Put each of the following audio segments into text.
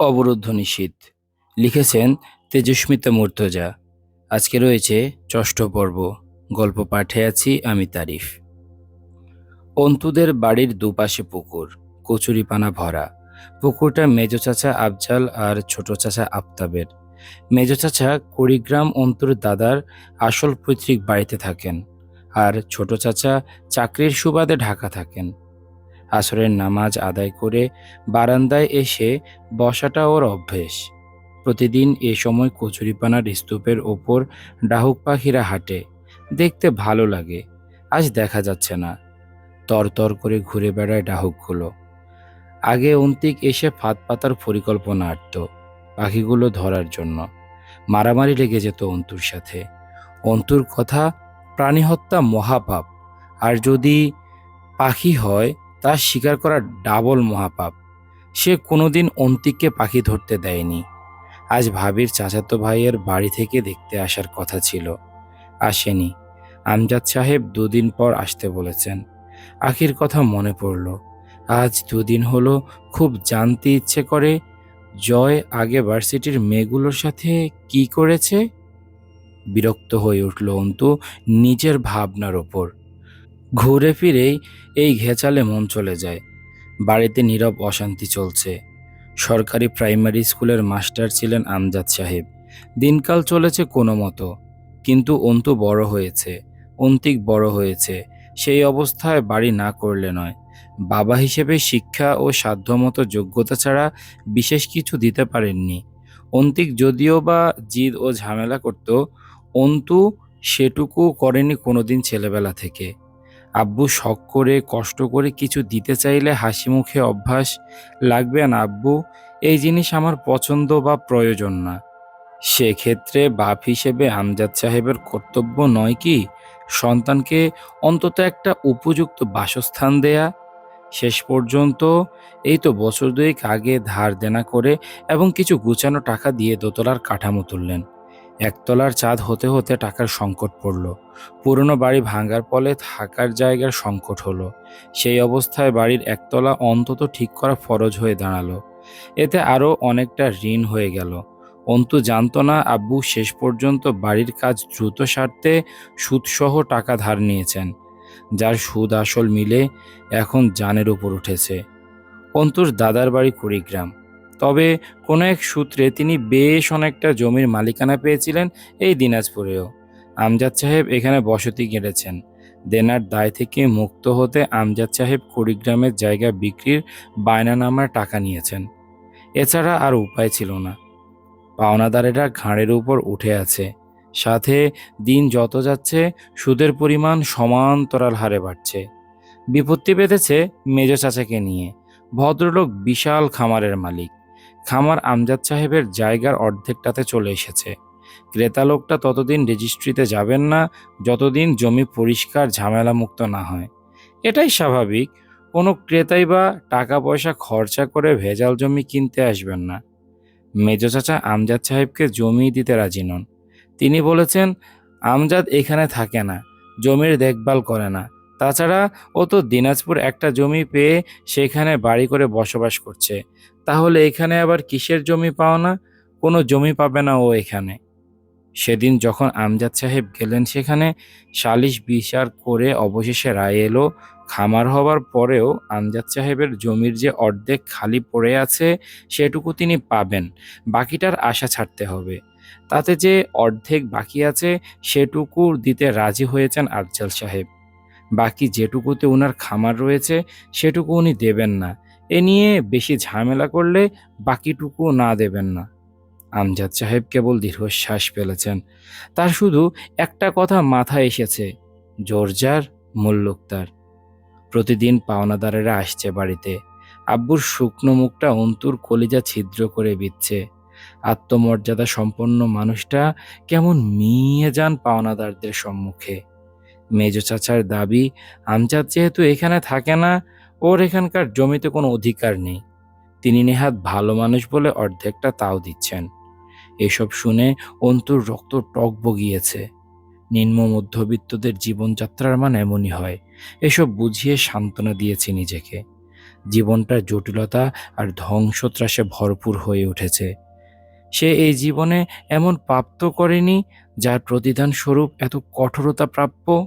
অবরুদ্ধ নিষিদ্ধ। লিখেছেন তেজস্মিতা মুর্তজা। আজকে রয়েছে ষষ্ঠ পর্ব। গল্প পাঠে আছি আমি তারিফ। অন্তুদের বাড়ির দুপাশে পুকুর। কচুরিপানা ভরা। পুকুরটা মেজ চাচা আফজাল আর ছোট চাচা আফতাবের। মেজ চাচা কুড়িগ্রাম অন্তুর দাদার আসল পৈতৃক বাড়িতে থাকেন। আর ছোট চাচা চাকরির সুবাদে ঢাকা থাকেন। আসরের নামাজ আদায় করে বারান্দায় এসে বসাটা ওর অভ্যেস। প্রতিদিন এ সময় কচুরিপানার স্তূপের ওপর ডাহুক পাখিরা হাঁটে। দেখতে ভালো লাগে, আজ দেখা যাচ্ছে না। তরতর করে ঘুরে বেড়ায় ডাহুকগুলো। আগে অন্তিক এসে ফাঁদ পাতার পরিকল্পনা আঁটত পাখিগুলো ধরার জন্য। মারামারি লেগে যেত অন্তুর সাথে। অন্তুর কথা প্রাণী হত্যা মহাপাপ। আর যদি পাখি হয় তা স্বীকার করা ডাবল মহাপাপ। সে কোনোদিন অন্তিককে পাখি ধরতে দেয়নি। আজ ভাবির চাচাতো ভাইয়ের বাড়ি থেকে দেখতে আসার কথা ছিল। আসেনি। আমজাদ সাহেব দুদিন পর আসতে বলেছেন। আখির কথা মনে পড়ল। আজ দুদিন হলো, খুব জানতে ইচ্ছে করে, জয় আগে ভার্সিটির মেয়েগুলোর সাথে কি করেছে? বিরক্ত হয়ে উঠল অন্তু নিজের ভাবনার ওপর। ঘুরে ফিরেই এই ঘেঁচালে মন চলে যায়। বাড়িতে নীরব অশান্তি চলছে। সরকারি প্রাইমারি স্কুলের মাস্টার ছিলেন আমজাদ সাহেব। দিনকাল চলেছে কোনো মতো। কিন্তু অন্তু বড় হয়েছে, অন্তিক বড় হয়েছে। সেই অবস্থায় বাড়ি না করলে নয়। বাবা হিসেবে শিক্ষা ও সাধ্যমতো যোগ্যতা ছাড়া বিশেষ কিছু দিতে পারেননি। অন্তিক যদিও বা জিদ ও ঝামেলা করত, অন্তু সেটুকু করেনি কোনোদিন ছেলেবেলা থেকে। আব্বু শখ করে, কষ্ট করে কিছু দিতে চাইলে হাসি মুখে অভ্যাস লাগবে না আব্বু। এই জিনিস আমার পছন্দ বা প্রয়োজন না। সেক্ষেত্রে বাপ হিসেবে আমজাদ সাহেবের কর্তব্য নয় কি, সন্তানকে অন্তত একটা উপযুক্ত বাসস্থান দেয়া। শেষ পর্যন্ত এই তো বছর দুয়েক আগে ধার দেনা করে এবং কিছু গুছানো টাকা দিয়ে দোতলার কাঠামো তুললেন। একতলার চাঁদ হতে হতে টাকার সংকট পড়ল। পুরনো বাড়ি ভাঙার ফলে থাকার জায়গার সংকট হলো। সেই অবস্থায় বাড়ির একতলা অন্তত ঠিক করা ফরজ হয়ে দাঁড়াল। এতে আরও অনেকটা ঋণ হয়ে গেল। অন্তু জানত না, আব্বু শেষ পর্যন্ত বাড়ির কাজ দ্রুত সারতে সুদসহ টাকা ধার নিয়েছেন, যার সুদ আসল মিলে এখন জানের উপর উঠেছে। অন্তুর দাদার বাড়ি কুড়িগ্রাম। তবে কোনো এক সূত্রে তিনি বেশ অনেকটা জমির মালিকানা পেয়েছিলেন এই দিনাজপুরেও। আমজাদ সাহেব এখানে বসতি গেড়েছেন। দেনার দায় থেকে মুক্ত হতে আমজাদ সাহেব কুড়িগ্রামের জায়গা বিক্রির বায়না বায়নানামার টাকা নিয়েছেন। এছাড়া আর উপায় ছিল না। পাওনাদারেরা ঘাড়ের উপর উঠে আছে। সাথে দিন যত যাচ্ছে, সুদের পরিমাণ সমান্তরাল হারে বাড়ছে। বিপত্তি বেঁধেছে মেজ চাচাকে নিয়ে। ভদ্রলোক বিশাল খামারের মালিক। খামার আমজাদ সাহেবের জায়গার অর্ধেকটাতে চলে এসেছে। ক্রেতা লোকটা ততদিন রেজিস্ট্রিতে যাবেন না, যতদিন জমি পরিষ্কার ঝামেলামুক্ত না হয়। এটাই স্বাভাবিক, কোনো ক্রেতাই বা টাকা পয়সা খরচা করে ভেজাল জমি কিনতে আসবেন না। মেজ চাচা আমজাদ সাহেবকে জমি দিতে রাজি নন। তিনি বলেছেন, আমজাদ এখানে থাকে না, জমির দেখভাল করে না। তাছাড়া ও তো দিনাজপুর একটা জমি পেয়ে সেখানে বাড়ি করে বসবাস করছে। তাহলে এখানে আবার কিসের জমি পাও না কোনো জমি পাবে না ও এখানে। সেদিন যখন আমজাদ সাহেব গেলেন সেখানে, সালিশ বিচার করে অবশেষে রায় এলো। খামার হবার পরেও আমজাদ সাহেবের জমির যে অর্ধেক খালি পড়ে আছে, সেটুকু তিনি পাবেন। বাকিটার আশা ছাড়তে হবে। তাতে যে অর্ধেক বাকি আছে, সেটুকু দিতে রাজি হয়েছেন আফজাল সাহেব। বাকি যেটুকুতে ওনার খামার রয়েছে, সেটুকু উনি দেবেন না। এ নিয়ে বেশি ঝামেলা করলে বাকিটুকু না দেবেন না। আমজাদ সাহেব কেবল দীর্ঘশ্বাস ফেলেছেন। তার শুধু একটা কথা মাথায় এসেছে জর্জার মুল্লুক তার। প্রতিদিন পাওনাদারেরা আসছে বাড়িতে। আব্বুর শুকনো মুখটা অন্তুর কলিজা ছিদ্র করে বিচ্ছে আত্মমর্যাদা সম্পন্ন মানুষটা কেমন মিয়ে যান পাওনাদারদের সম্মুখে। মেজ চাচার দাবি, আমজাদ যেহেতু এখানে থাকে না ওর এখানকার জমিতে কোনো অধিকার নেই। তিনি নেহাত ভালো মানুষ বলে অর্ধেকটা তাও দিচ্ছেন। এসব শুনে অন্তুর রক্ত টক বগিয়েছে। নিম্ন মধ্যবিত্তদের জীবনযাত্রার মান এমনই হয়। এসব বুঝিয়ে সান্ত্বনা দিয়েছি নিজেকে। জীবনটা জটিলতা আর ধ্বংসত্রাসে ভরপুর হয়ে উঠেছে। সে এই জীবনে এমন পাপ তো করেনি যার প্রতিদান স্বরূপ এত কঠোরতা প্রাপ্য?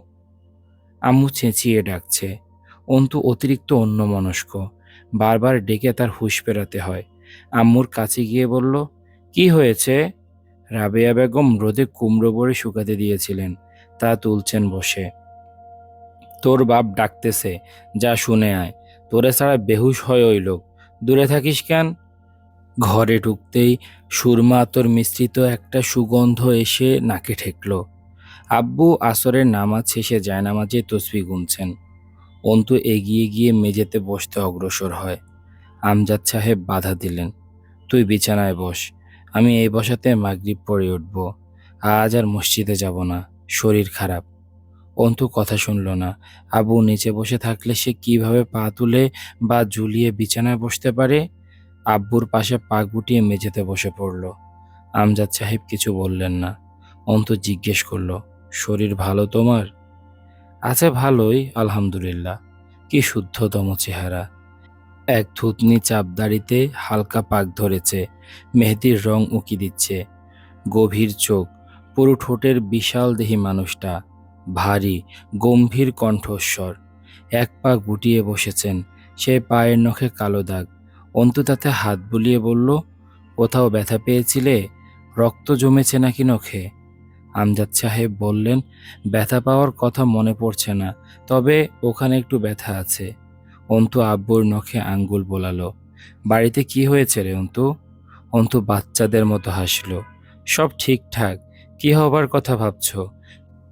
আম্মু চেঁচিয়ে ডাকছে। অন্তু অতিরিক্ত অন্যমনস্ক। বারবার ডেকে তার হুঁশ ফেরাতে হয়। আম্মুর কাছে গিয়ে বলল, কি হয়েছে? রাবেয়া বেগম রোদে কুমড়ো বড়ে শুকাতে দিয়েছিলেন। তা তুলছেন বসে। তোর বাপ ডাকতেছে, যা শুনে আয়। তোরে ছাড়া বেহুশ হয় ওই লোক। দূরে থাকিস কেন? ঘরে ঢুকতেই সুরমা আতর মিশ্রিত একটা সুগন্ধ এসে নাকে ঠেকল। আব্বু আসরের নামাজ শেষে জায়নামাজে তসবি গুনছেন। অন্তু এগিয়ে গিয়ে মেঝেতে বসতে অগ্রসর হয়। আমজাদ সাহেব বাধা দিলেন, তুই বিছানায় বস, আমি এই বসাতে মাগরিব পড়ে উঠব। আজ আর মসজিদে যাব না, শরীর খারাপ। অন্তু কথা শুনল না। আবু নিচে বসে থাকলে সে কীভাবে পা তুলে বা ঝুলিয়ে বিছানায় বসতে পারে? আব্বুর পাশে পা গুটিয়ে মেঝেতে বসে পড়ল। আমজাদ সাহেব কিছু বললেন না। অন্তু জিজ্ঞেস করল, শরীর ভালো তোমার? আছে ভালোই, আলহামদুলিল্লাহ। কি শুদ্ধতম চেহারা। এক থুতনি চাপদাড়িতে হালকা পাক ধরেছে, মেহেদির রং উকি দিচ্ছে। গভীর চোখ, পুরো ঠোঁটের বিশাল দেহি মানুষটা, ভারী, গম্ভীর কণ্ঠস্বর। এক পা গুটিয়ে বসেছেন, সে পায়ের নখে কালো দাগ। অন্তু তাতে হাত বুলিয়ে বলল, কোথাও ব্যথা পেয়েছিলে? রক্ত জমেছে নাকি নখে? আমজাদ সাহেব বললেন, ব্যথা পাওয়ার কথা মনে পড়ছে না, তবে ওখানে একটু ব্যথা আছে। অন্তু আব্বুর নখে আঙ্গুল বোলালো। বাড়িতে কি হয়েছে রে অন্তু? অন্তু বাচ্চাদের মতো হাসলো। সব ঠিকঠাক, কি হবার কথা ভাবছ?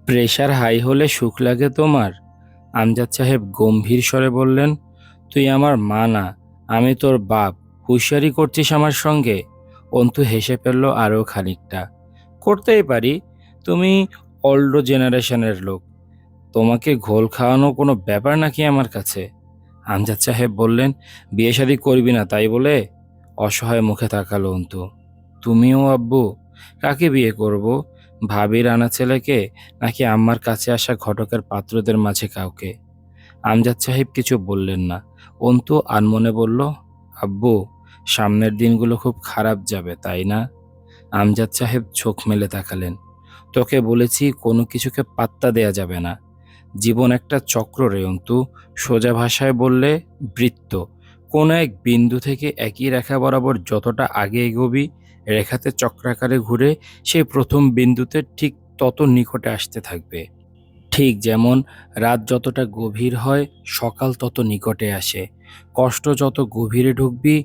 প্রেশার হাই হলে সুখ লাগে তোমার? আমজাদ সাহেব গম্ভীর স্বরে বললেন, তুই আমার মা না, আমি তোর বাপ, হুঁশিয়ারি করছিস আমার সঙ্গে? অন্তু হেসে ফেলল আরও খানিকটা। করতেই পারি তুমি অল্ড জেনারেশনের লোক। তোমাকে ঘোল খাওয়ানো কোনো ব্যাপার নাকি আমার কাছে? আমজাদ সাহেব বললেন, বিয়ে শাদি করবি না তাই বলে? অসহায় মুখে তাকালো অন্তু। তুমিও আব্বু, কাকে বিয়ে করব? ভাবির আনা ছেলেকে নাকি আম্মার কাছে আসা ঘটকের পাত্রদের মাঝে কাউকে? আমজাদ সাহেব কিছু বললেন না। অন্তু আনমনে বলল, আব্বু, সামনের দিনগুলো খুব খারাপ যাবে, তাই না? আমজাদ সাহেব চোখ মেলে তাকালেন। তোকে বলেছি কোনো কিছুকে পাত্তা দেয়া যাবে না। জীবন একটা চক্র রে অন্তু। সোজা ভাষায় বললে, বৃত্ত। কোনো এক বিন্দু থেকে একই রেখা বরাবর যতটা আগে এগোবি, রেখাতে চক্রাকারে ঘুরে সেই প্রথম বিন্দুতে ঠিক তত নিকটে আসতে থাকবে। ঠিক যেমন রাত যতটা গভীর হয়, সকাল তত নিকটে আসে। কষ্ট যত গভীরে ঢুকবি,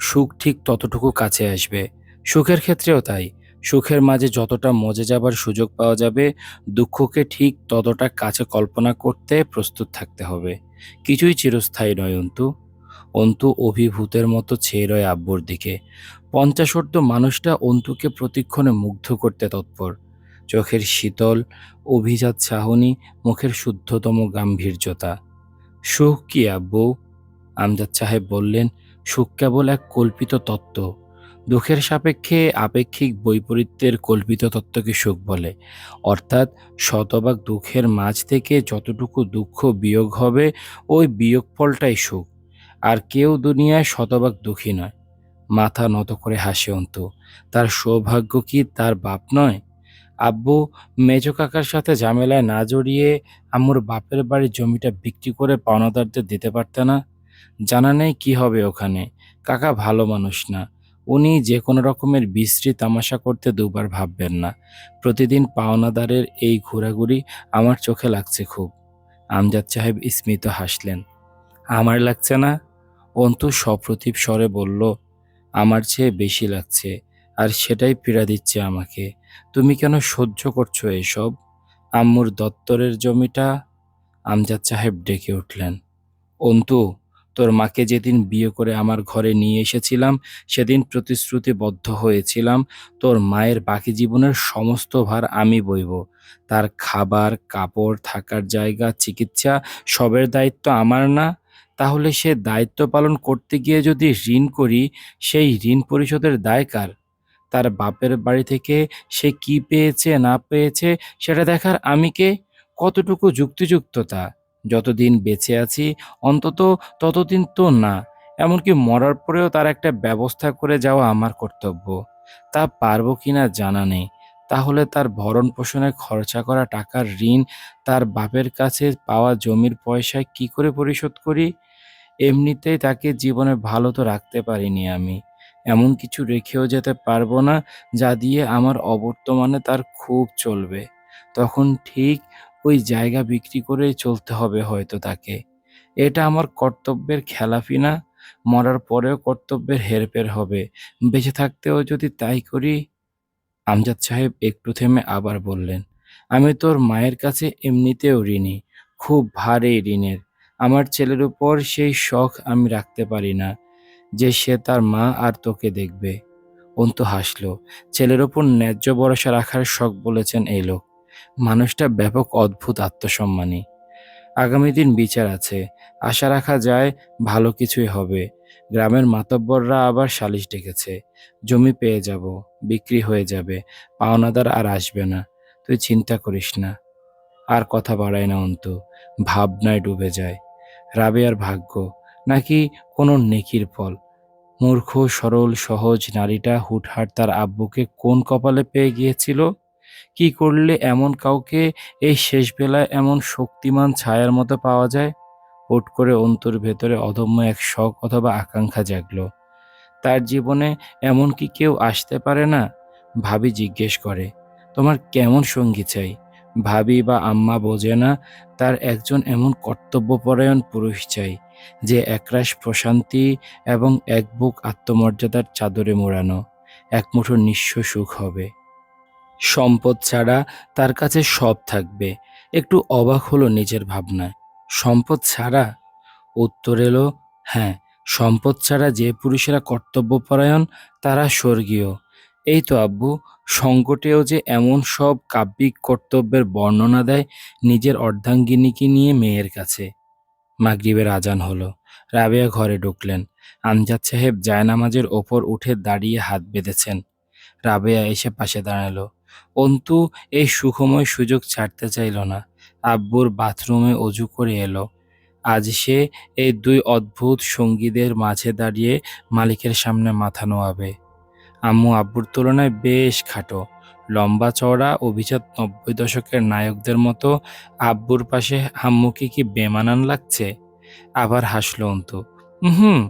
সুখ ঠিক ততটুকু কাছে আসবে। সুখের ক্ষেত্রেও তাই। সুখের মাঝে যতটা মজে যাবার সুযোগ পাওয়া যাবে, দুঃখকে ঠিক ততটা কাছে কল্পনা করতে প্রস্তুত থাকতে হবে। কিছুই চিরস্থায়ী নয়, অন্তু। অন্তু অভিভূতের মতো ছেয়ে রয় আব্বুর দিকে। পঞ্চাশোর্ধ মানুষটা অন্তুকে প্রতিক্ষণে মুগ্ধ করতে তৎপর। চোখের শীতল, অভিজাত চাহনি মুখের শুদ্ধতম গাম্ভীর্যতা। সুখ কি আব্বু? আমজাদ সাহেব বললেন, সুখ কেবল এক কল্পিত তত্ত্ব। দুঃখের সাপেক্ষে আপেক্ষিক বৈপরীত্যের কল্পিত তত্ত্বকে সুখ বলে। অর্থাৎ শতভাগ দুঃখের মাঝ থেকে যতটুকু দুঃখ বিয়োগ হবে, ওই বিয়োগফলটাই সুখ আর কেউ দুনিয়ায় শতভাগ দুঃখী নয়। মাথা নত করে হাসে অন্তু, তার সৌভাগ্য কি তার বাপ নয়? আব্বু মেজো কাকার সাথে ঝামেলায় না জড়িয়ে আম্মুর বাপের বাড়ির জমিটা বিক্রি করে পাওনাদারদের দিতে পারতে না? জানা নেই কি হবে ওখানে। কাকা ভালো মানুষ না। উনি যে কোনো রকমের বিশ্রী তামাশা করতে দুবার ভাববেন না। প্রতিদিন পাওনাদারের এই ঘোরাঘুরি আমার চোখে লাগছে খুব। আমজাদ সাহেব স্মিত হাসলেন। আমার লাগছে না? অন্তু সপ্রতিভ স্বরে বলল, আমার চেয়ে বেশি লাগছে, আর সেটাই পীড়া দিচ্ছে আমাকে। তুমি কেন সহ্য করছ এসব? আম্মুর দত্তরের জমিটা? আমজাদ সাহেব ডেকে উঠলেন। অন্তু তোর মাকে যেদিন বিয়ে করে আমার ঘরে নিয়ে এসেছিলাম, সেদিন প্রতিশ্রুতিবদ্ধ হয়েছিলাম, তোর মায়ের বাকি জীবনের সমস্ত ভার আমি বইব। তার খাবার, কাপড়, থাকার জায়গা, চিকিৎসা, সবের দায়িত্ব আমার না। তাহলে সে দায়িত্ব পালন করতে গিয়ে যদি ঋণ করি, সেই ঋণ পরিশোধের দায় কার? তার বাপের বাড়ি থেকে সে কি পেয়েছে, না পেয়েছে, সেটা দেখার আমি কে? কতটুকু যুক্তিযুক্ততা? যতদিন বেঁচে আছি, অন্তত ততদিন তো না, এমনকি মরার পরেও তার একটা ব্যবস্থা করে যাওয়া আমার কর্তব্য। তা পারব কিনা জানা নেই। তাহলে তার ভরণ পোষণে খরচা করা টাকার ঋণ তার বাপের কাছে পাওয়া জমির পয়সায় কি করে পরিশোধ করি? এমনিতেই তাকে জীবনে ভালো তো রাখতে পারিনি আমি। এমন কিছু রেখেও যেতে পারব না, যা দিয়ে আমার অবর্তমানে তার খুব চলবে। তখন ঠিক ওই জায়গা বিক্রি করেই চলতে হবে হয়তো তাকে। এটা আমার কর্তব্যের খেলাফি না, মরার পরেও কর্তব্যের হেরফের হবে। বেঁচে থাকতেও যদি তাই করি, আমজাদ সাহেব একটু থেমে আবার বললেন, আমি তোর মায়ের কাছে এমনিতেও ঋণী, খুব ভারী ঋণের। আমার ছেলের উপর সেই শখ আমি রাখতে পারি না যে সে তার মা আর তোকে দেখবে। অন্ত হাসলো, ছেলের ওপর ন্যায্য ভরসা রাখার শখ বলেছেন এই লোক। মানুষটা ব্যাপক অদ্ভুত আত্মসম্মানী। আগামী দিন বিচার আছে। আশা রাখা যায় ভালো কিছুই হবে। গ্রামের মাতব্বররা আবার সালিশ ডেকেছে। জমি পেয়ে যাব, বিক্রি হয়ে যাবে, পাওনাদার আর আসবে না। তুই চিন্তা করিস না। আর কথা বাড়ায় না অন্তু, ভাবনায় ডুবে যায়। রাবেয়ার ভাগ্য, নাকি কোনো নেকির ফল? মূর্খ, সরল, সহজ নারীটা হুটহাট তার আব্বুকে কোন কপালে পেয়ে গিয়েছিল? কি করলে এমন কাউকে এই শেষ বেলায় এমন শক্তিমান ছায়ার মতো পাওয়া যায়? হুট করে অন্তর ভেতরে অদম্য এক শখ অথবা আকাঙ্ক্ষা জাগলো। তার জীবনে এমন কি কেউ আসতে পারে না? ভাবি জিজ্ঞেস করে, তোমার কেমন সঙ্গী চাই? ভাবি বা আম্মা বোঝে না তার একজন এমন কর্তব্যপরায়ণ পুরুষ চাই যে একরাশ প্রশান্তি এবং এক বুক আত্মমর্যাদার চাদরে মোড়ানো, এক মুঠো নিঃস্ব সুখ হবে। সম্পদ ছাড়া তার কাছে সব থাকবে। একটু অবাক হলো নিজের ভাবনায়। সম্পদ ছাড়া? উত্তর এলো হ্যাঁ সম্পদ ছাড়া যে পুরুষেরা কর্তব্যপরায়ণ, তারা স্বর্গীয়। এই তো আব্বু, সংকটেও যে এমন সব কাব্যিক কর্তব্যের বর্ণনা দেয় নিজের অর্ধাঙ্গিনীকে নিয়ে মেয়ের কাছে। মাগরিবের আজান হলো। রাবেয়া ঘরে ঢুকলেন। আমজাদ সাহেব জায়নামাজের ওপর উঠে দাঁড়িয়ে হাত বেঁধেছেন। রাবেয়া এসে পাশে দাঁড়াল। অন্তু এই সুখময় সুযোগ ছাড়তে চাইল না। আব্বুর বাথরুমে অজু করে এলো। আজ সে এই দুই অদ্ভুত সঙ্গীদের মাঝে দাঁড়িয়ে মালিকের সামনে মাথা নোয়াবে। আম্মু আব্বুর তুলনায় বেশ খাটো। লম্বা চওড়া, অভিজাত নব্বই দশকের নায়কদের মতো আব্বুর পাশে আম্মুকে কি বেমানান লাগছে? আবার হাসল অন্তু। হুম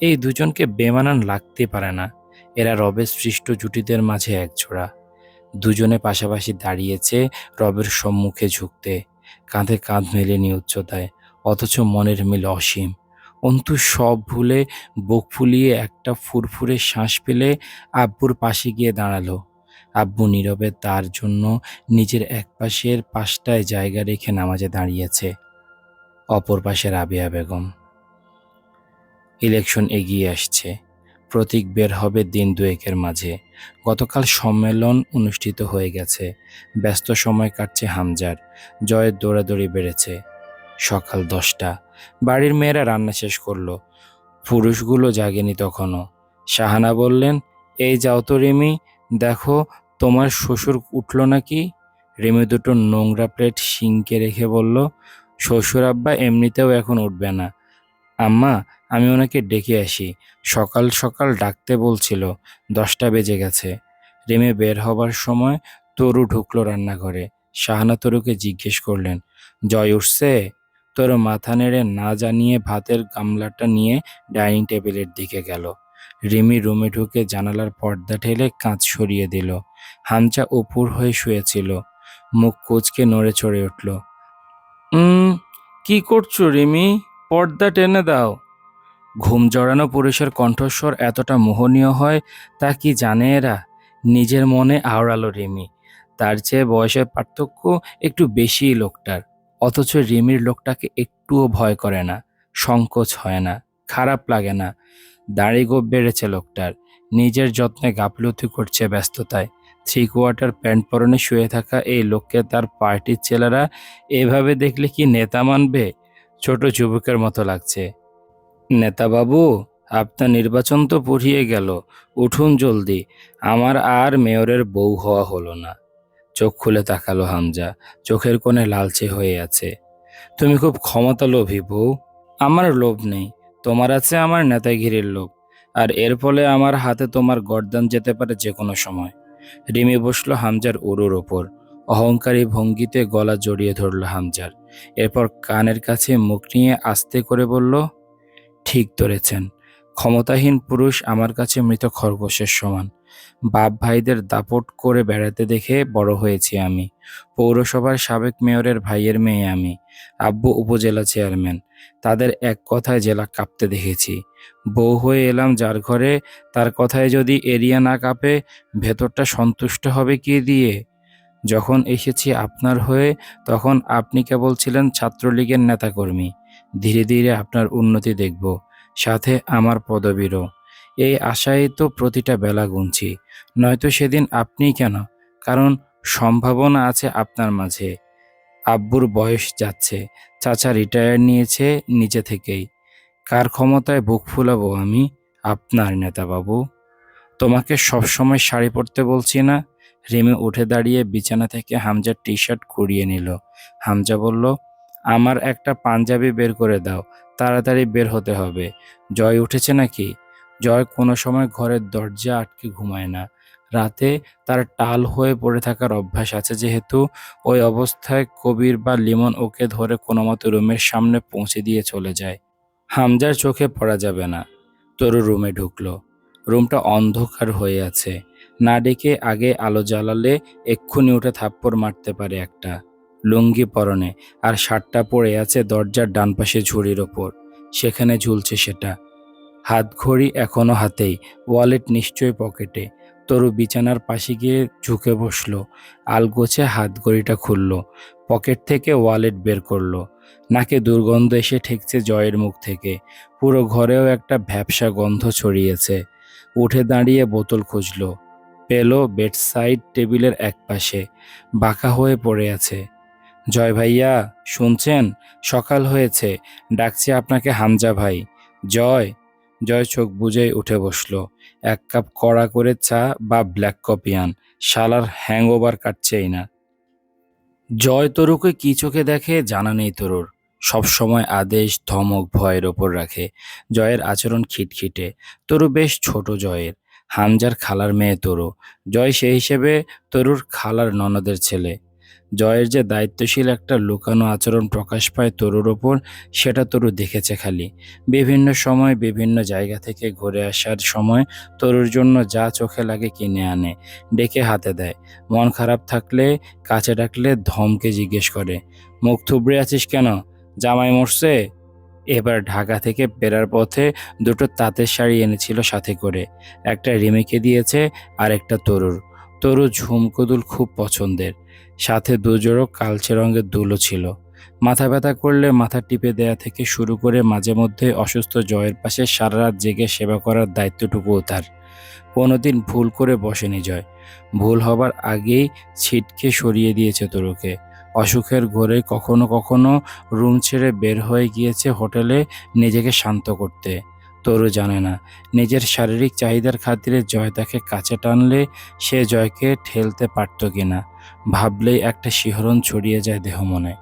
এই দুজনকে বেমানান লাগতে পারে না। এরা রবের সৃষ্ট জুটিদের মাঝে একজোড়া। দুজনে পাশাপাশি দাঁড়িয়েছে রবের সম্মুখে ঝুঁকতে। কাঁধে কাঁধ মেলেনি উচ্চতায়, অথচ মনের মিল অসীম। অন্তু সব ভুলে বুক ফুলিয়ে একটা ফুরফুরে শ্বাস পেলে আব্বুর পাশে গিয়ে দাঁড়াল। আব্বু নীরবে তার জন্য নিজের এক পাশের পাশটায় জায়গা রেখে নামাজে দাঁড়িয়েছে। অপর পাশে রাবিয়া বেগম। ইলেকশন এগিয়ে আসছে। প্রতীক বের হবে দিন দুয়েকের মাঝে। গতকাল সম্মেলন অনুষ্ঠিত হয়ে গেছে। ব্যস্ত সময় কাটছে হামজার। জয়ের দৌড়াদৌড়ি বেড়েছে। সকাল দশটা। বাড়ির মেয়েরা রান্না শেষ করল। পুরুষগুলো জাগেনি তখনও। শাহানা বললেন, এই যাও তো রিমি, দেখো তোমার শ্বশুর উঠল নাকি? রিমি দুটো নোংরা প্লেট সিঙ্কে রেখে বলল, শ্বশুর আব্বা এমনিতেও এখন উঠবে না। আম্মা আমি ওনাকে ডেকে আসি। সকাল সকাল ডাকতে বলছিল, দশটা বেজে গেছে। রিমি বের হবার সময় তরু ঢুকলো রান্নাঘরে। শাহানা তরুকে জিজ্ঞেস করলেন, জয় উঠছে? তোর মাথা নেড়ে না জানিয়ে ভাতের গামলাটা নিয়ে ডাইনিং টেবিলের দিকে গেল। রিমি রুমে ঢুকে জানালার পর্দা ঠেলে কাঁচ সরিয়ে দিল। হামচা উপুর হয়ে শুয়েছিল। মুখ কুচকে নড়ে চড়ে উঠল কি করছ রিমি? পর্দা টেনে দাও। ঘুম জড়ানো পুরুষের কণ্ঠস্বর এতটা মোহনীয় হয় তা কি জানে এরা? নিজের মনে আওড়ালো রিমি। তার চেয়ে বয়সের পার্থক্য একটু বেশিই লোকটার। অথচ রিমির লোকটাকে একটুও ভয় করে না, সংকোচ হয় না, খারাপ লাগে না। দাড়ি গোপ বেড়েছে লোকটার। নিজের যত্নে গাফলতি করছে ব্যস্ততায়। থ্রি কোয়ার্টার প্যান্ট পরনে শুয়ে থাকা এই লোককে তার পার্টির ছেলেরা এভাবে দেখলে কি নেতা মানবে? ছোট যুবকের মতো লাগছে। নেতাবাবু, আপনার নির্বাচন তো পড়িয়ে গেল। উঠুন জলদি। আমার আর মেয়রের বউ হওয়া হলো না। চোখ খুলে তাকালো হামজা। চোখের কোণে লালচে হয়ে আছে। তুমি খুব ক্ষমতা লোভী বউ। আমার লোভ নেই। তোমার আছে আমার নেতাগিরির লোভ। আর এর ফলে আমার হাতে তোমার গর্দান যেতে পারে যে কোনো সময়। রিমি বসল হামজার উরুর ওপর। অহংকারী ভঙ্গিতে গলা জড়িয়ে ধরল হামজার। এরপর কানের কাছে মুখ নিয়ে আস্তে করে বলল ঠিক ধরেছেন। ক্ষমতাহীন পুরুষ আমার কাছে মৃত খরগোশের সমান। বাপ ভাইদের দাপট করে বেড়াতে দেখে বড় হয়েছি আমি। পৌরসভার সাবেক মেয়রের ভাইয়ের মেয়ে আমি। আব্বু উপজেলা চেয়ারম্যান। তাদের এক কথায় জেলা কাঁপতে দেখেছি। বউ হয়ে এলাম যার ঘরে। তার কথায় যদি এরিয়া না কাঁপে, ভেতরটা সন্তুষ্ট হবে কি দিয়ে? যখন এসেছি আপনার হয়ে, তখন আপনি কেবল ছিলেন ছাত্রলীগের নেতাকর্মী। ধীরে ধীরে আপনার উন্নতি দেখব, সাথে আমার পদবীরও। এই আশায় তো প্রতিটা বেলা গুনছি, নয়তো সেদিন আপনিই কেন? কারণ সম্ভাবনা আছে আপনার মাঝে। আব্বুর বয়স যাচ্ছে, চাচা রিটায়ার নিয়েছে নিজে থেকেই। কার ক্ষমতায় বুক ফুলাবো আমি? আপনার নেতা বাবু তোমাকে সবসময় শাড়ি পরতে বলছি না? রিমি উঠে দাঁড়িয়ে বিছানা থেকে হামজার টি শার্ট কুড়িয়ে নিল। হামজা বলল আমার একটা পাঞ্জাবি বের করে দাও, তাড়াতাড়ি বের হতে হবে। জয় উঠেছে নাকি? জয় কোনো সময় ঘরের দরজা আটকে ঘুমায় না। রাতে তার টাল হয়ে পড়ে থাকার অভ্যাস আছে যেহেতু ওই অবস্থায় কবির বা লিমন ওকে ধরে কোনো মতো রুমের সামনে পৌঁছে দিয়ে চলে যায়। হামজার চোখে পড়া যাবে না। তরু রুমে ঢুকলো। রুমটা অন্ধকার হয়ে আছে। না ডেকে আগে আলো জ্বালালে এক্ষুনি উঠে থাপ্পড় মারতে পারে একটা। লুঙ্গি পরনে, আর শার্টটা পড়ে আছে দরজার ডান পাশে ঝুড়ির ওপর। সেখানে ঝুলছে সেটা। হাত ঘড়ি এখনও হাতেই, ওয়ালেট নিশ্চয় পকেটে। তরু বিছানার পাশে গিয়ে ঝুঁকে বসল, আলগোছে হাত ঘড়িটা খুলল, পকেট থেকে ওয়ালেট বের করল। নাকে দুর্গন্ধ এসে ঠেকছে জয়ের মুখ থেকে। পুরো ঘরেও একটা ভ্যাবসা গন্ধ ছড়িয়েছে। উঠে দাঁড়িয়ে বোতল খুঁজলো। পেল বেডসাইড টেবিলের একপাশে, বাঁকা হয়ে পড়ে আছে। জয় ভাইয়া, শুনছেন? সকাল হয়েছে, ডাকছি আপনাকে হামজা ভাই। জয়। জয় চোখ বুঝেই উঠে বসল। এক কাপ কড়া করে চা বা ব্ল্যাক কপি আন, শালার হ্যাংওভার কাটছেই না। জয় তরুকে কি চোখে দেখে জানা নেই তরুর। সবসময় আদেশ, ধমক, ভয়ের ওপর রাখে। জয়ের আচরণ খিটখিটে। তরু বেশ ছোট জয়ের। হামজার খালার মেয়ে তরু। জয় সেই হিসেবে তরুর খালার ননদের ছেলে। জয়ের যে দায়িত্বশীল একটা লুকানো আচরণ প্রকাশ পায় তরুর ওপর, সেটা তরু দেখেছে খালি। বিভিন্ন সময় বিভিন্ন জায়গা থেকে ঘুরে আসার সময় তরুর জন্য যা চোখে লাগে কিনে আনে, ডেকে হাতে দেয়। মন খারাপ থাকলে কাছে ডাকলে ধমকে জিজ্ঞেস করে, মুখ থুবড়ে আছিস কেন? জামাই মরছে? এবার ঢাকা থেকে ফেরার পথে দুটো তাঁতের শাড়ি এনেছিল সাথে করে, একটা রিমিকে দিয়েছে আর একটা তরুর। তরু ঝুমকো দুল খুব পছন্দের। সাথে দুজোড়ো কালচে রঙের দুলও ছিল। মাথা ব্যথা করলে মাথা টিপে দেয়া থেকে শুরু করে মাঝে মধ্যে অসুস্থ জয়ের পাশে সারা রাত জেগে সেবা করার দায়িত্বটুকুও তার। কোনোদিন ভুল করে বসেনি জয়। ভুল হবার আগেই ছিটকে সরিয়ে দিয়েছে তরুকে। অসুখের ঘরে কখনো কখনো রুম ছেড়ে বের হয়ে গিয়েছে হোটেলে নিজেকে শান্ত করতে। তরু জানে না। নিজের শারীরিক চাহিদার খাতিরে জয় তাকে কাছে টানলে সে জয়কে ঠেলতে পারত কিনা, ভাবলেই একটা শিহরণ ছড়িয়ে যায় দেহ মনে।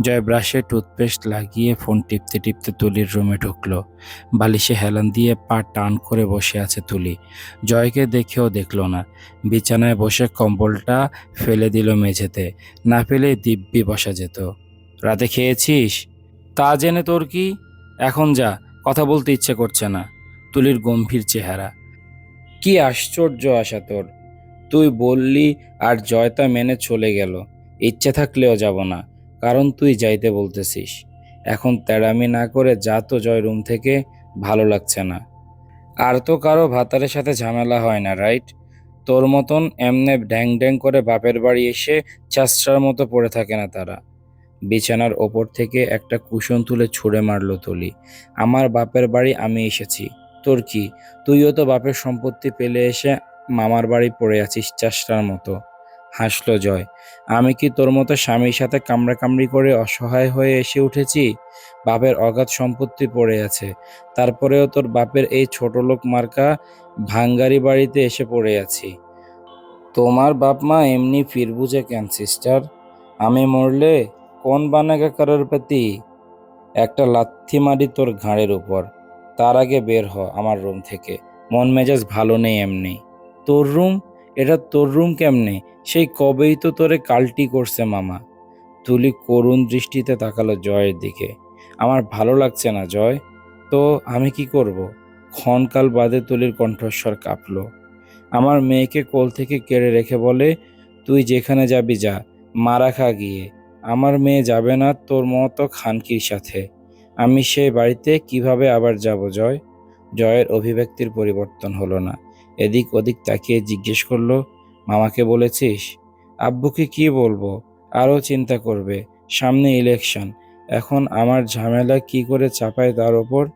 জয় ব্রাশে টুথপেস্ট লাগিয়ে ফোন টিপতে টিপতে তুলির রুমে ঢুকলো। বালিশে হেলান দিয়ে পা টান করে বসে আছে তুলি। জয়কে দেখেও দেখল না। বিছানায় বসে কম্বলটা ফেলে দিল মেঝেতে। না পেলে দিব্যি বসা যেত। রাতে খেয়েছিস? তা জেনে তোর কি? এখন যা। কথা বলতে ইচ্ছে করছে না। তুলির গম্ভীর চেহারা। কি আশ্চর্য আশা তোর। তুই বললি আর জয়তা মেনে চলে গেল। ইচ্ছে থাকলেও যাব না, কারণ তুই যাইতে বলতেছিস। এখন তেড়ামি না করে যা তো জয় রুম থেকে, ভালো লাগছে না। আর তো কারও ভাতারের সাথে ঝামেলা হয় না, রাইট? তোর মতন এমনে ড্যাং ড্যাং করে বাপের বাড়ি এসে চাষটার মতো পড়ে থাকে না তারা। বিছানার ওপর থেকে একটা কুশন তুলে ছুঁড়ে মারলো তুলি। আমার বাপের বাড়ি আমি এসেছি। তোর কি? তুইও তো বাপের সম্পত্তি পেলে এসে মামার বাড়ি পড়ে আছিস চাষটার মতো। হাসলো জয়। আমি কি তোর মতো স্বামীর সাথে কামড়াকামড়ি করে অসহায় হয়ে এসে উঠেছি? বাপের অগাধ সম্পত্তি পড়ে আছে। তারপরেও তোর বাপের এই ছোট লোক মার্কা ভাঙ্গারি বাড়িতে এসে পড়ে আছি। তোমার বাপ মা এমনি ফিরবুঝে কেন, সিস্টার? আমি মরলে কোন বানাগা করোরপতি একটা লাথি মারি তোর ঘাড়ের উপর? তার আগে বের হ আমার রুম থেকে। মন মেজাজ ভালো নেই এমনি। তোর রুম? এটা তোর রুম কেমনে? সেই কবেই তো তোরে কালটি করছে মামা। তুলি করুণ দৃষ্টিতে তাকালো জয়ের দিকে। আমার ভালো লাগছে না জয়। তো আমি কি করব? ক্ষণকাল বাদে তুলির কণ্ঠস্বর কাঁপল। আমার মেয়েকে কোল থেকে কেড়ে রেখে বলে, তুই যেখানে যাবি যা, মারা খা গিয়ে। আমার মেয়ে যাবে না, তোর মতো খানকির সাথে। আমি সেই বাড়িতে কীভাবে আবার যাব, জয়? জয়ের অভিব্যক্তির পরিবর্তন হলো না। এদিক ওদিক তাকিয়ে জিজ্ঞেস করল, মামাকে বলেছিস? আব্বুকে কি বলব? আরও চিন্তা করবে। সামনে ইলেকশন। এখন আমার ঝামেলা কি করে চাপায় তার ওপর?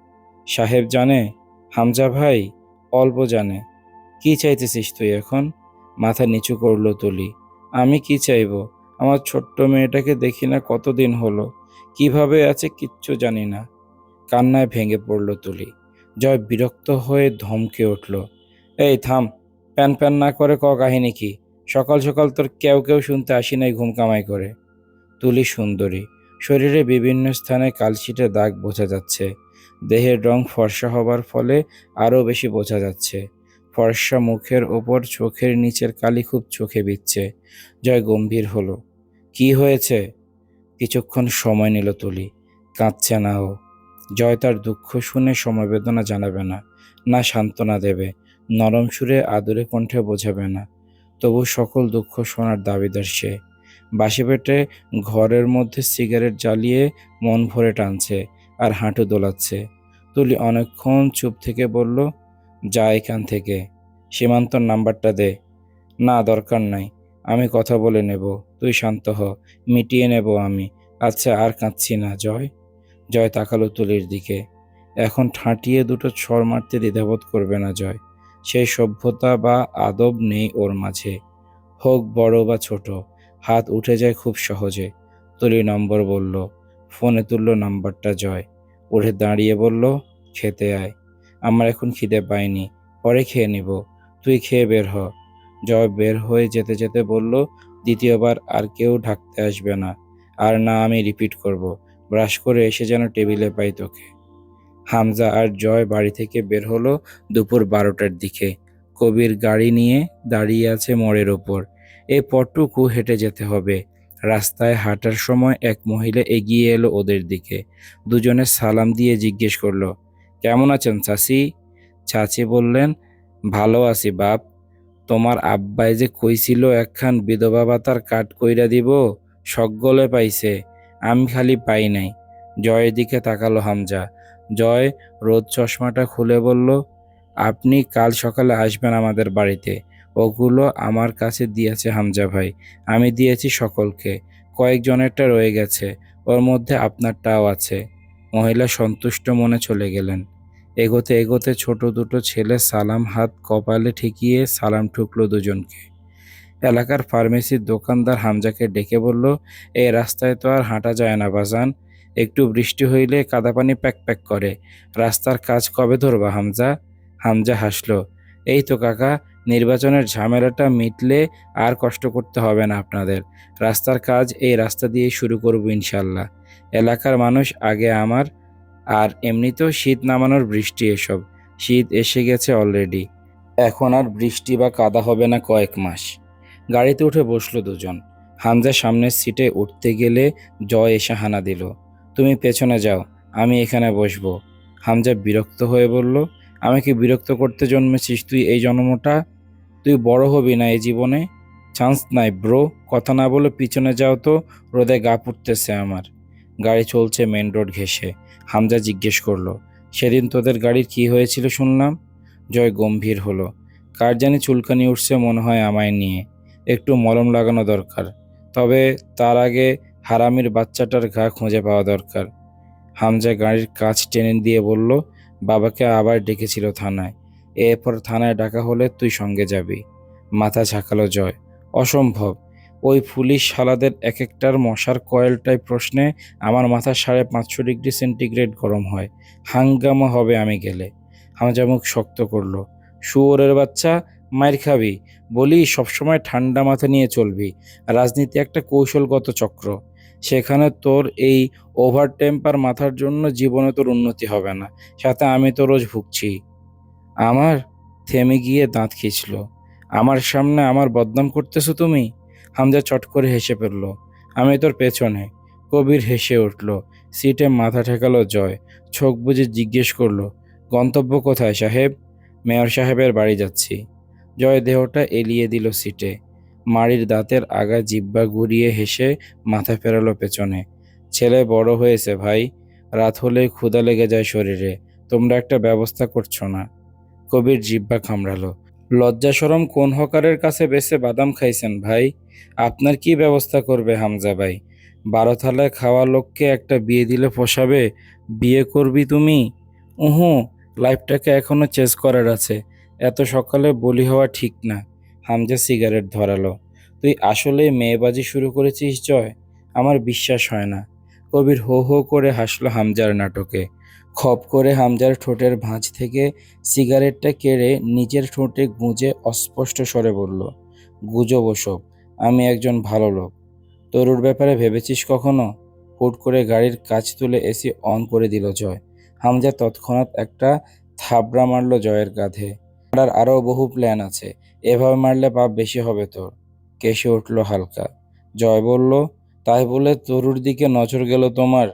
সাহেব জানে? হামজা ভাই? অল্প জানে। কি চাইতেছিস তুই এখন? মাথা নিচু করল তুলি। আমি কি চাইব? আমার ছোট্ট মেয়েটাকে দেখি না কতদিন হলো। কীভাবে আছে কিচ্ছু জানি না। কান্নায় ভেঙে পড়ল তুলি। জয় বিরক্ত হয়ে ধমকে উঠল, এই থাম, প্যান প্যান না করে ক কাহিনী কি? সকাল সকাল তোর কেউ কেউ শুনতে আসি নাই ঘুম কামাই করে। তুলি সুন্দরী, শরীরে বিভিন্ন স্থানে কালশিটে দাগ বোঝা যাচ্ছে। দেহের রং ফর্সা হবার ফলে আরও বেশি বোঝা যাচ্ছে। ফর্সা মুখের ওপর চোখের নিচের কালি খুব চোখে বিচ্ছে। জয় গম্ভীর হলো কি হয়েছে? কিছুক্ষণ সময় নিল তুলি। কাঁদছে না ও। জয় তার দুঃখ শুনে সমবেদনা জানাবে না না সান্ত্বনা দেবে, নরম সুরে আদুরে কণ্ঠে বোঝাবে না। তবু সকল দুঃখ শোনার দাবিদার সে। বাসি পেটে ঘরের মধ্যে সিগারেট জ্বালিয়ে মন ভরে টানছে আর হাঁটু দোলাচ্ছে। তুলি অনেকক্ষণ চুপ থেকে বলল, যা এখান থেকে। সীমান্তর নাম্বারটা দে। না, দরকার নাই। আমি কথা বলে নেব, তুই শান্ত হ, মিটিয়ে নেব আমি। আচ্ছা আর কাঁদছি না, জয়। জয় তাকালো তুলির দিকে। এখন ঠাঁটিয়ে দুটো ছড় মারতে দ্বিধাবোধ করবে না, জয়। সেই সভ্যতা বা আদব নেই ওর মাঝে। হোক বড় বা ছোট, হাত উঠে যায় খুব সহজে। তুলি নম্বর বলল, ফোনে তুলল নাম্বারটা, জয়। উঠে দাঁড়িয়ে বলল, খেতে আয়। আমার এখন খিদে পাইনি পরে খেয়ে নিব। তুই খেয়ে বের হ। জয় বের হয়ে যেতে যেতে বলল, দ্বিতীয়বার আর কেউ ঢাকতে আসবে না। আর না, আমি রিপিট করব। ব্রাশ করে এসে যেন টেবিলে পাই তোকে। হামজা আর জয় বাড়ি থেকে বের হলো দুপুর বারোটার দিকে। কবির গাড়ি নিয়ে দাঁড়িয়ে আছে মোড়ের ওপর। এই পথটুকু হেঁটে যেতে হবে। রাস্তায় হাঁটার সময় এক মহিলা এগিয়ে এলো ওদের দিকে। দুজনে সালাম দিয়ে জিজ্ঞেস করল, কেমন আছেন চাচি? চাচি বললেন, ভালো আছি বাপ। তোমার আব্বাই যে কইছিল, একখান বিধবা ভাতার কাট কইরা দিব সকলে পাইছে, আমি খালি পাই নাই। জয়ের দিকে তাকালো হামজা। জয় রোদ চশমাটা খুলে বলল, আপনি কাল সকালে আসবেন আমাদের বাড়িতে। ওগুলো আমার কাছে দিয়েছে হামজা ভাই। আমি দিয়েছি সকলকে। কয়েকজনেরটা রয়ে গেছে। ওর মধ্যে আপনারটাও আছে। মহিলা সন্তুষ্ট মনে চলে গেলেন। এগোতে এগোতে ছোট দুটো ছেলে সালাম হাত কপালে ঠেকিয়ে সালাম ঠুকলো দুজনকে। এলাকার ফার্মেসির দোকানদার হামজাকে ডেকে বলল এই রাস্তায় তো আর হাঁটা যায় না বাজান। একটু বৃষ্টি হইলে কাদা পানি প্যাক প্যাক করে। রাস্তার কাজ কবে ধরবা হামজা? হামজা হাসলো, এই তো কাকা, নির্বাচনের ঝামেলাটা মিটলে আর কষ্ট করতে হবে না আপনাদের। রাস্তার কাজ এই রাস্তা দিয়ে শুরু করব ইনশাল্লাহ। এলাকার মানুষ আগে আমার আর এমনিতেও শীত নামানোর বৃষ্টি এসব। শীত এসে গেছে অলরেডি এখন আর বৃষ্টি বা কাদা হবে না কয়েক মাস। গাড়িতে উঠে বসল দুজন। হামজা সামনের সিটে উঠতে গেলে জয় এসে হানা দিল। তুমি পেছনে যাও, আমি এখানে বসবো। হামজা বিরক্ত হয়ে বলল আমাকে বিরক্ত করতে জন্মেছিস তুই এই জন্মটা? তুই বড় হবি না এই জীবনে? চান্স নাই ব্রো, কথা না বলে পিছনে যাও তো, রোদে গা পুড়তেছে আমার। গাড়ি চলছে মেন রোড ঘেঁষে। হামজা জিজ্ঞেস করল, সেদিন তোদের গাড়ির কি হয়েছিল শুনলাম? জয় গম্ভীর হলো, কার জানি চুলকানি উঠছে মনে হয় আমায় নিয়ে, একটু মলম লাগানো দরকার, তবে তার আগে হারামির বাচ্চাটার ঘা খুঁজে পাওয়া দরকার। হামজা গাড়ির কাজ টেনে দিয়ে বলল, বাবাকে আবার ডেকেছিল থানায়, এরপর থানায় ডাকা হলে তুই সঙ্গে যাবি। মাথা ঝাঁকালো জয়, অসম্ভব ওই পুলিশ শালাদের এক একটার মশার কয়েলটাই প্রশ্নে আমার মাথা সাড়ে পাঁচশো ডিগ্রি সেন্টিগ্রেড গরম হয়। হাঙ্গামা হবে আমি গেলে। হামজা মুখ শক্ত করল। শুয়োরের বাচ্চা, মায়ের খাবি। বলি, সবসময় ঠান্ডা মাথা নিয়ে চলবি। রাজনীতি একটা কৌশলগত চক্র। সেখানে তোর এই ওভার টেম্পার মাথার জন্য জীবনে তোর উন্নতি হবে না। সাথে আমি তো রোজ ভুগছি। আমার থেমে গিয়ে দাঁত খিঁচল। আমার সামনে আমার বদনাম করতেছো তুমি? হামজা চট করে হেসে ফেলল, আমি তোর পেছনে। কবির হেসে উঠল, সিটে মাথা ঠেকালো জয় চোখ বুজে জিজ্ঞেস করল, গন্তব্য কোথায় সাহেব? মেয়র সাহেবের বাড়ি যাচ্ছি। জয় দেহটা এলিয়ে দিল সিটে, মাড়ির দাঁতের আগা জিব্বা ঘুরিয়ে হেসে মাথা ফেরালো পেছনে, ছেলে বড় হয়েছে ভাই, রাত হলে ক্ষুধা লেগে যায় শরীরে, তোমরা একটা ব্যবস্থা করছ না? কবির জিব্বা কামড়ালো লজ্জা সরম কোন হকারের কাছে বেছে বাদাম খাইছেন ভাই? আপনার কি ব্যবস্থা করবে হামজা ভাই? বারো থালায় খাওয়া লোককে একটা বিয়ে দিলে পোষাবে? বিয়ে করবি তুমি? উহু, লাইফটাকে এখনও চেস করার আছে। এত সকালে বলি হওয়া ঠিক না। হামজা সিগারেট ধরালো। তুই আসলে মেয়েবাজি শুরু করেছিস জয়? আমার বিশ্বাস হয় না। কবির হো হো করে হাসলো হামজার নাটকে। খপ করে হামজার ঠোঁটের ভাঁজ থেকে সিগারেটটা কেড়ে নিজের ঠোঁটে গুঁজে অস্পষ্ট স্বরে বলল, গুজব ওসব, আমি একজন ভালো লোক। তরুর ব্যাপারে ভেবেছিস কখনো? হুট করে গাড়ির কাজ তুলে এসি অন করে দিল জয়। হামজা তৎক্ষণাৎ একটা থাবড়া মারলো জয়ের কাঁধে আর আরও বহু প্ল্যান আছে, এভাবে মারলে পাপ বেশি হবে তোর। কেসে উঠল হালকা। জয় বলল, তাই বলে তরুর দিকে নজর গেল তোমার?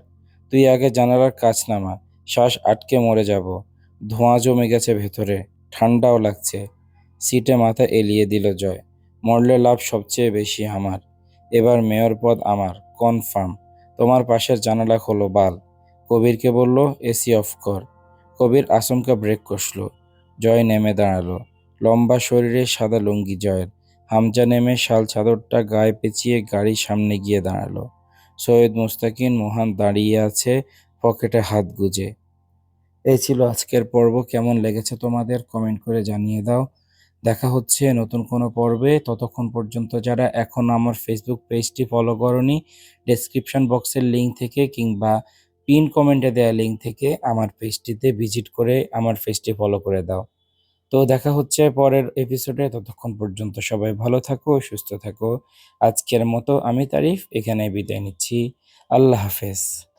তুই আগে জানালার কাজ নামা শ্বাস আটকে মরে যাব। ধোঁয়া জমে গেছে ভেতরে, ঠান্ডাও লাগছে। সিটে মাথা এলিয়ে দিল জয়। মরলে লাভ সবচেয়ে বেশি আমার। এবার মেয়র পদ আমার, কনফার্ম। তোমার পাশের জানালা খোলো, বাল। কবিরকে বলল, এসি অফ কর। কবির আচমকা ব্রেক কষল। জয় নেমে দাঁড়াল। লম্বা শরীরে সাদা লুঙ্গি জয়ের। হামজা নেমে শাল চাদরটা গায়ে পেঁচিয়ে গাড়ির সামনে গিয়ে দাঁড়াল। সৈয়দ মুস্তাকিন মোহান দাঁড়িয়ে আছে পকেটে হাত গুজে। এই ছিল আজকের পর্ব। কেমন লেগেছে তোমাদের কমেন্ট করে জানিয়ে দাও। দেখা হচ্ছে নতুন কোনো পর্বে। ততক্ষণ পর্যন্ত যারা এখন আমার ফেসবুক পেজটি ফলো করনি ডেসক্রিপশন বক্সের লিঙ্ক থেকে কিংবা পিন কমেন্টে দেওয়া লিঙ্ক থেকে আমার পেজটিতে ভিজিট করে আমার পেজটি ফলো করে দাও। তো দেখা হচ্ছে পরের এপিসোডে ততক্ষণ পর্যন্ত সবাই ভালো থাকো, সুস্থ থাকো। আজকের মতো আমি তারিফ। এখানে বিদায় নিচ্ছি। আল্লাহ হাফেজ।